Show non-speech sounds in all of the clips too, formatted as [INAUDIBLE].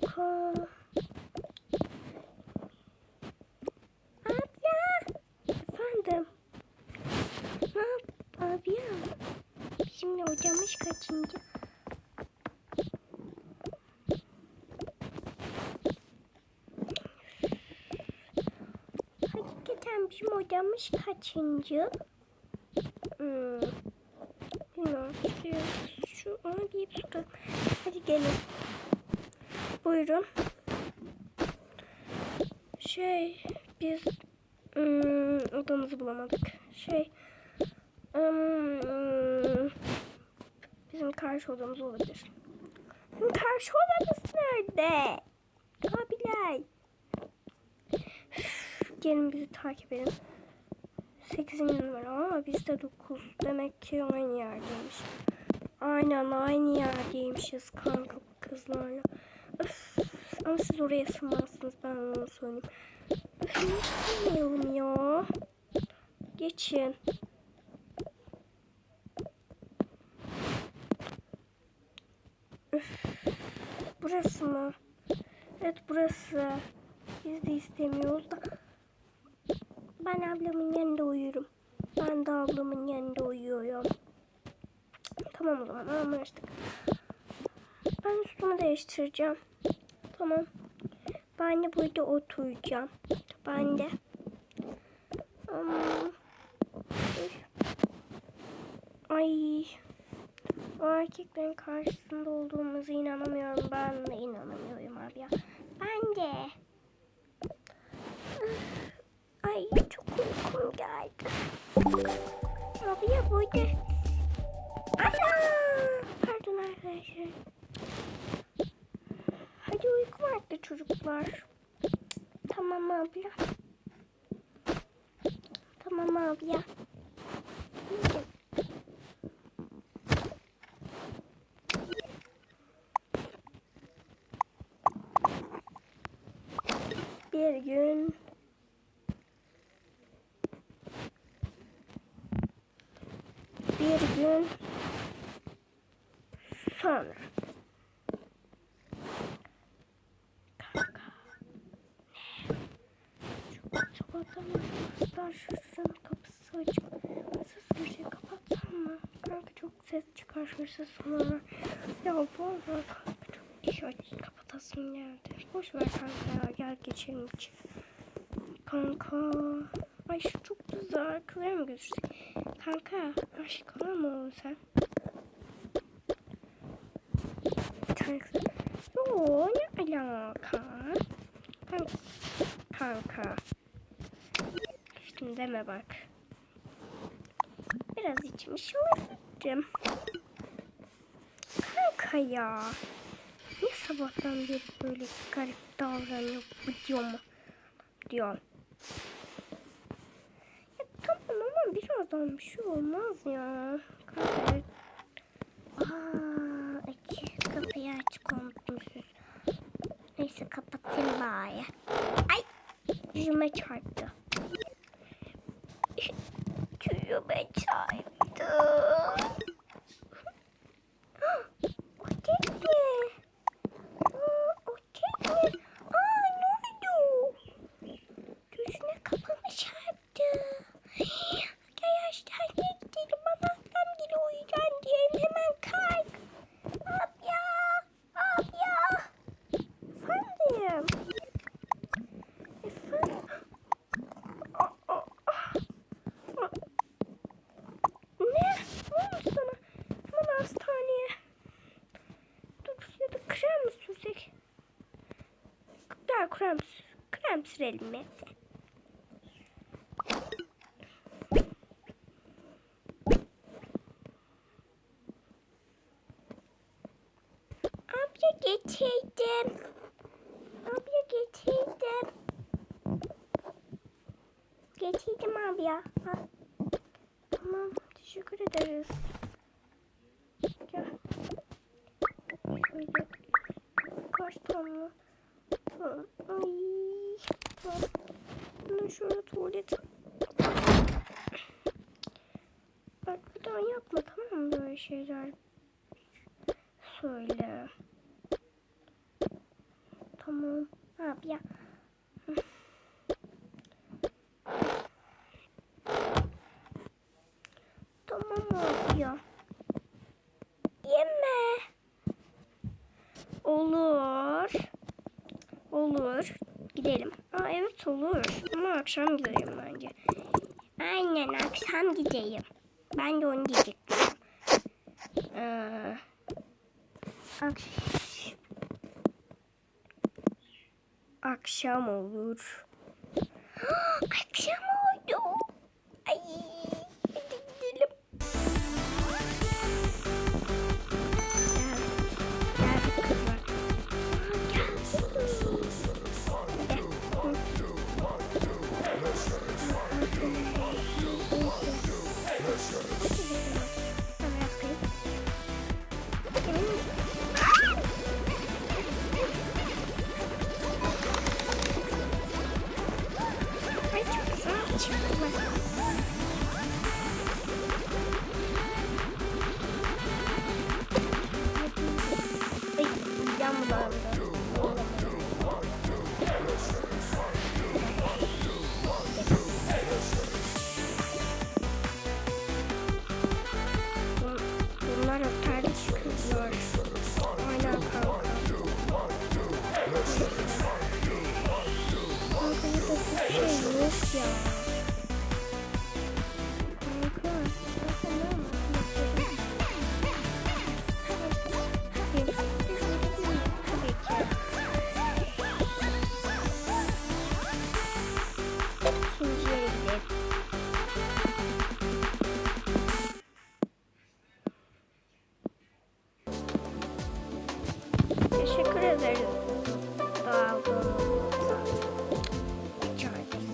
Kanka. Abla. Efendim. Ne yap abi ya? Şimdi hocamız kaçıncı? Hakikaten bizim hocamız kaçıncı? Hmm. Bilmiyorum. Şu, şu onu deyip. Hadi gelin. Buyurun. Şey biz ım, odamızı bulamadık. Şey ım, bizim karşı odamız olabilir. Bizim karşı odamız nerede? Abiler. Gelin bizi takip edin. 8. numara ama biz de 9. Demek ki aynı yerdeymiş. Aynen aynı yerdeymişiz kanka kızlarla. Ama siz oraya sığmazsınız ben onu söyleyeyim. Sığmayalım ya? Geçin. Burası mı? Evet burası. Biz de istemiyoruz da. Ben ablamın yanında uyuyorum. Ben de ablamın yanında uyuyorum. Tamam o zaman anlaştık. Üstümü değiştireceğim. Tamam. Ben de burada oturacağım. Ben de. Hmm. Ay. O erkeklerin karşısında olduğumuza inanamıyorum. Ben de inanamıyorum abi ya. Ben de. Ay çok uykum geldi. Abi ya burada. Ana! Pardon arkadaşlar. Hadi uyku vakti çocuklar. Tamam abla. Tamam abla. Hadi. Bir gün bir gün sonra kanka ne çok sabahtan şu şuranın kapısı açık hırsız girecek kapatsam mı kanka çok ses çıkar hırsız sonra ya valla kanka çok aç kapatasım geldi boş ver kanka ya gel geçelim içeri kanka ay şu çok güzel kılaya mı götürsek kanka aşık olur mu oğlum sen Kanka. Yoo ne alaka? Kanka. Kanka. Deme bak. Biraz içimi şımarttım. Kanka ya. Niye sabahtan beri böyle garip davranıyor bu diyor mu? Diyor. Ya tamam ama birazdan bir şey olmaz ya. Kanka. Aa, açık kapıyı açık unutmuşuz. Neyse kapatayım bari. Ay! Yüzüme çarptı. Yüzüme çarptı. o tek mi? Aa, o tek mi? Aa ne oldu? Gözüne kapımı çarptı. Arkadaşlar ne gidelim bana aslan gibi uyuyacağım diyelim hemen kalk. Abla! Abla! Efendim? Efendim? Aa, aa, aa. Ne? Ne olmuş sana? Hemen hastaneye. Dur ya da krem mi sürsek? Gel krem, krem sürelim mi? Abla getirdim. Abla getirdim. Getirdim abla. Ha. Tamam teşekkür ederiz. Gel. Şöyle. Kaç tane? Ay. Bunu şöyle tuvalet. Bak bir daha yapma tamam mı böyle şeyler? Söyle. Tamam. Abi ya. Tamam abi ya. Yeme. Olur. Olur. Gidelim. Evet olur. Ama akşam gidelim bence. Aynen akşam gideyim. Ben de onu diyecektim. Ee, akş- akşam olur. [GASPS] akşam oldu. Ay, Teşekkür. Rica ederiz.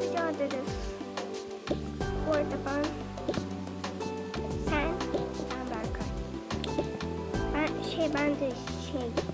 Rica ederiz. Bu arada ben sen ben Berkay. Ben şey ben de şey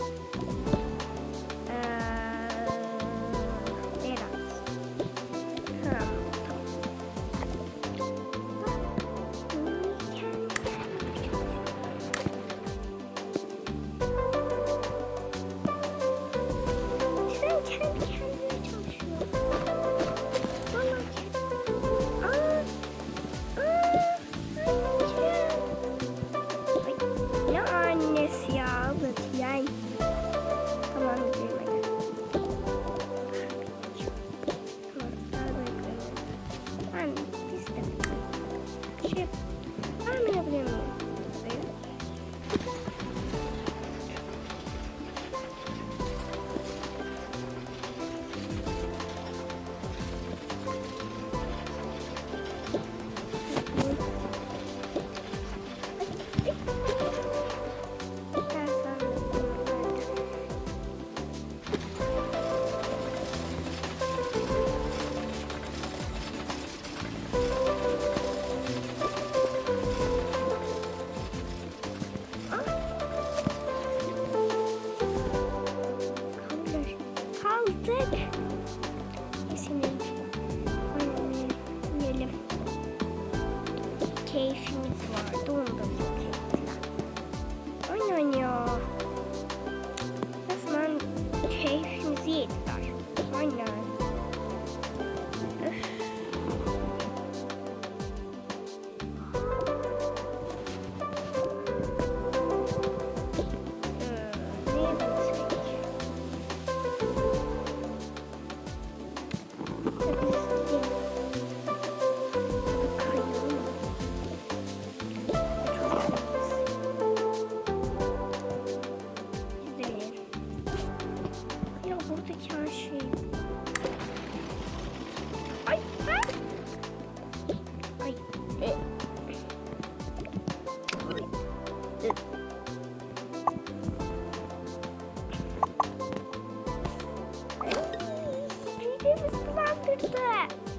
对。